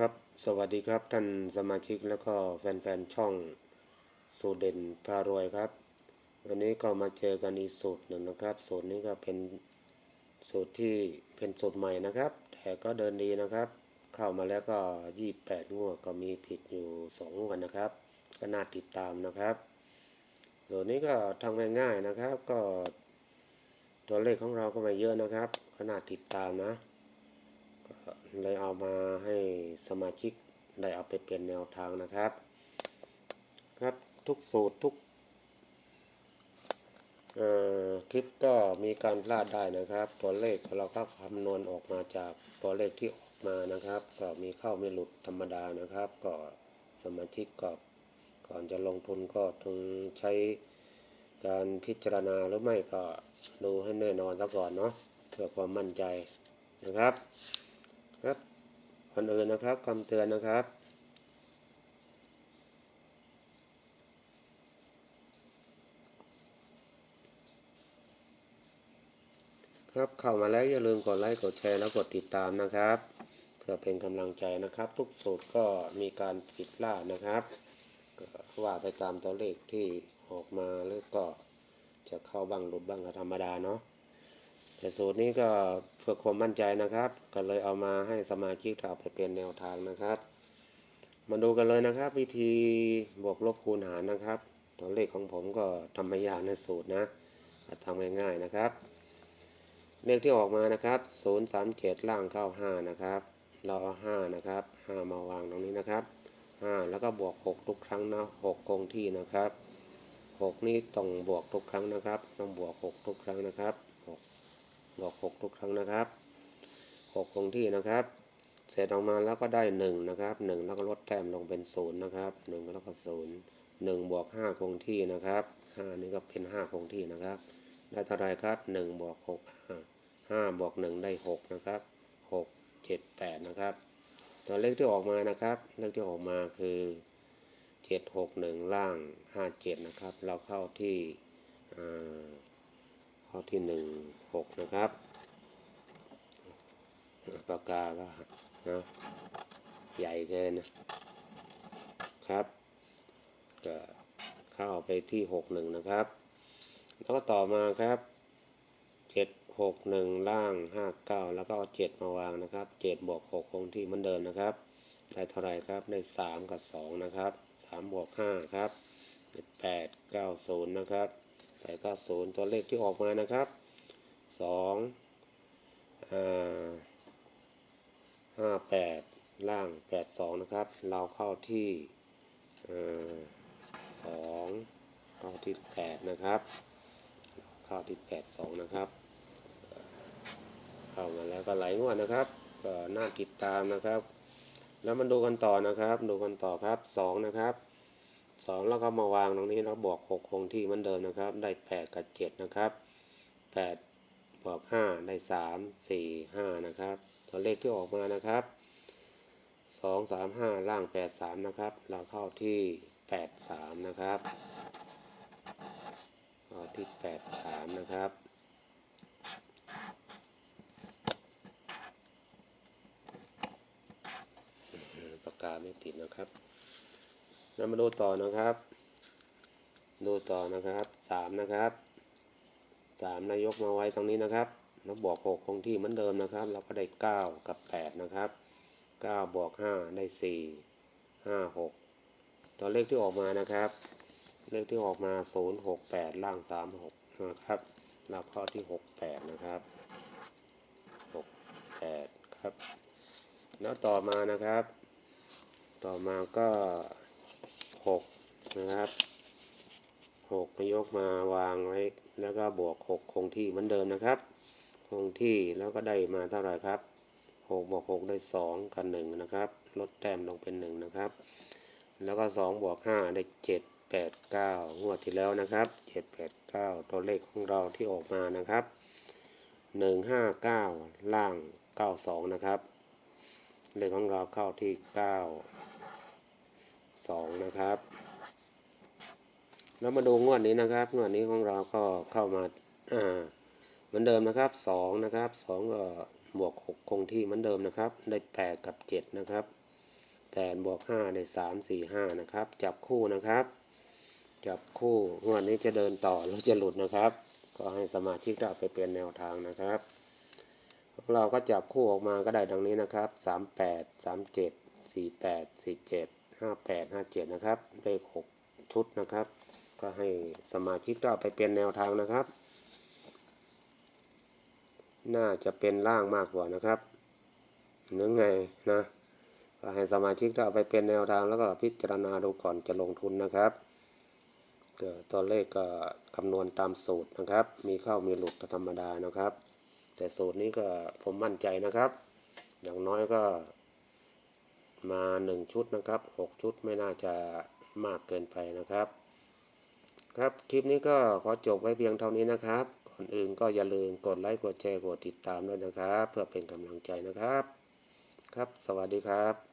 ครับ สวัสดีครับท่านสมาชิกแล้วก็แฟนๆช่องสูตรเด่นพารวยครับ วันนี้ก็มาเจอกันอีกสูตรหนึ่งนะครับ สูตรนี้ก็เป็นสูตรที่เป็นสูตรใหม่นะครับ แต่ก็เดินดีนะครับ เข้ามาแล้วก็ยี่แปดงวดก็มีผิดอยู่สองงวดนะครับ ก็น่าติดตามนะครับส่วนนี้ก็ทำง่ายๆนะครับ ก็ตัวเลขของเราก็ไม่เยอะนะครับก็น่าติดตามนะ เลยเอามาให้สมาชิกได้เอาไปเป็นแนวทางนะครับ ครับทุกสูตรทุกคลิปก็มีการพลาดได้นะครับ ตัวเลขเราก็คำนวณออกมาจากตัวเลขที่ออกมานะครับ ก็มีเข้าไม่หลุดธรรมดานะครับ ก็สมาชิกก็ก่อนจะลงทุนก็ต้องใช้การพิจารณาหรือไม่ก็ดูให้แน่นอนซะก่อนเนาะเพื่อความมั่นใจนะครับ ครับก่อนอื่นนะครับคำเตือนนะครับ ครับเข้ามาแล้วอย่าลืมกดไลค์กดแชร์แล้วกดติดตามนะครับ เพื่อเป็นกำลังใจนะครับ ทุกสูตรก็มีการผิดพลาดนะครับว่าไปตามตัวเลขที่ออกมาแล้วก็จะเข้าบ้างหลุดบ้างก็ธรรมดาเนาะ แต่สูตรนี้ก็เพื่อความมั่นใจนะครับ ก็เลยเอามาให้สมาชิกเอาไปเป็นแนวทางนะครับ มาดูกันเลยนะครับ วิธีบวกลบคูณหารนะครับ ตัวเลขของผมก็ทำไม่ยากในสูตรนะทำง่ายๆนะครับ เลขที่ออกมานะครับ 037 ล่างเข้า 5 นะครับ เราเอา 5 นะครับ 5 มาวางตรงนี้นะครับ 5 แล้วก็บวก 6 ทุกครั้งนะ 6 คงที่นะครับ 6 นี่ต้องบวกทุกครั้งนะครับ ต้องบวก 6 ทุกครั้งนะครับ 6 บวก6ทุกครั้งนะครับ6คงที่นะครับ เสร็จออกมาแล้วก็ได้1นะครับ1แล้วก็ลดแต้มลงเป็น0นะครับ1แล้วก็0 1บวก5คงที่นะครับ5นี่ก็เป็น5คงที่นะครับ ได้เท่าไรครับ1บวก6 5 5บวก1ได้6นะครับ6 7 8นะครับตัวเลขที่ออกมานะครับ เลขที่ออกมาคือ7 6 1ล่าง5 7นะครับ เราเข้าที่เข้าที่ 1 6นะครับ ปากกาก็นะใหญ่เกินนะครับก็เข้าไปที่6 1นะครับ แล้วก็ต่อมาครับ7 6 1ล่าง5 9แล้วก็เอา7มาวางนะครับ7บวก6คงที่เหมือนเดิมนะครับได้เท่าไรครับได้3กับ2นะครับ3บวก5ครับ8 9 0นะครับ8 9 0ตัวเลขที่ออกมานะครับ 2อ่าห้าแปดล่างแปดสองนะครับ เราเข้าที่สองเข้าที่แปดนะครับ เข้าที่แปดสองนะครับ เข้ามาแล้วก็ไหลงวดนะครับก็น่าติดตามนะครับ แล้วมาดูกันต่อนะครับ ดูกันต่อครับสองนะครับสองแล้วก็มาวางตรงนี้แล้วบวกหกคงที่เหมือนเดิมนะครับ ได้แปดกับเจ็ดนะครับแปด บวกห้าได้สามสี่ห้านะครับ ตัวเลขที่ออกมานะครับสองสามห้าล่างแปดสามนะครับ เราเข้าที่แปดสามนะครับเข้าที่แปดสามนะครับปากกาไม่ติดนะครับเรามาดูต่อนะครับ ดูต่อนะครับสามนะครับ สามนายกมาไว้ตรงนี้นะครับ แล้วบวกหกคงที่เหมือนเดิมนะครับ เราก็ได้เก้ากับแปดนะครับเก้าบวกห้าได้สี่ห้าหกตัวเลขที่ออกมานะครับ เลขที่ออกมาศูนย์หกแปดล่างสามหกนะครับเราเข้าที่หกแปดนะครับหกแปดครับ แล้วต่อมานะครับ ต่อมาก็หกนะครับ หกยกมาวางไว้ แล้วก็บวกหกคงที่เหมือนเดิมนะครับ คงที่แล้วก็ได้มาเท่าไหร่ครับหกบวกหกได้สองกับหนึ่งนะครับ ลดแต้มลงเป็นหนึ่งนะครับ แล้วก็สองบวกห้าได้เจ็ดแปดเก้างวดที่แล้วนะครับเจ็ดแปดเก้าตัวเลขของเราที่ออกมานะครับหนึ่งห้าเก้าล่างเก้าสองนะครับ เลขของเราเข้าที่เก้าสองนะครับ แล้วมาดูงวดนี้นะครับ งวดนี้ของเราก็เข้ามาอ่าเหมือนเดิมนะครับสองนะครับสองก็บวกหกคงที่เหมือนเดิมนะครับ ได้แปดกับเจ็ดนะครับแปดบวกห้าได้สามสี่ห้านะครับ จับคู่นะครับ จับคู่งวดนี้จะเดินต่อหรือจะหลุดนะครับ ก็ให้สมาชิกได้เอาไปเป็นแนวทางนะครับของเราก็จับคู่ออกมาก็ได้ดังนี้นะครับสามแปดสามเจ็ดสี่แปดสี่เจ็ดห้าแปดห้าเจ็ดนะครับเลขหกชุดนะครับ ก็ให้สมาชิกเอาไปเป็นแนวทางนะครับ น่าจะเป็นล่างมากกว่านะครับหรือไงนะก็ให้สมาชิกเอาไปเป็นแนวทางแล้วก็พิจารณาดูก่อนจะลงทุนนะครับก็ตัวเลขก็คำนวณตามสูตรนะครับ มีเข้ามีหลุดธรรมดานะครับ แต่สูตรนี้ก็ผมมั่นใจนะครับ อย่างน้อยก็มาหนึ่งชุดนะครับหกชุดไม่น่าจะมากเกินไปนะครับ ครับ คลิปนี้ก็ขอจบไว้เพียงเท่านี้นะครับ ก่อนอื่นก็อย่าลืมกดไลค์ กดแชร์ กดติดตามด้วยนะครับ เพื่อเป็นกำลังใจนะครับ ครับ สวัสดีครับ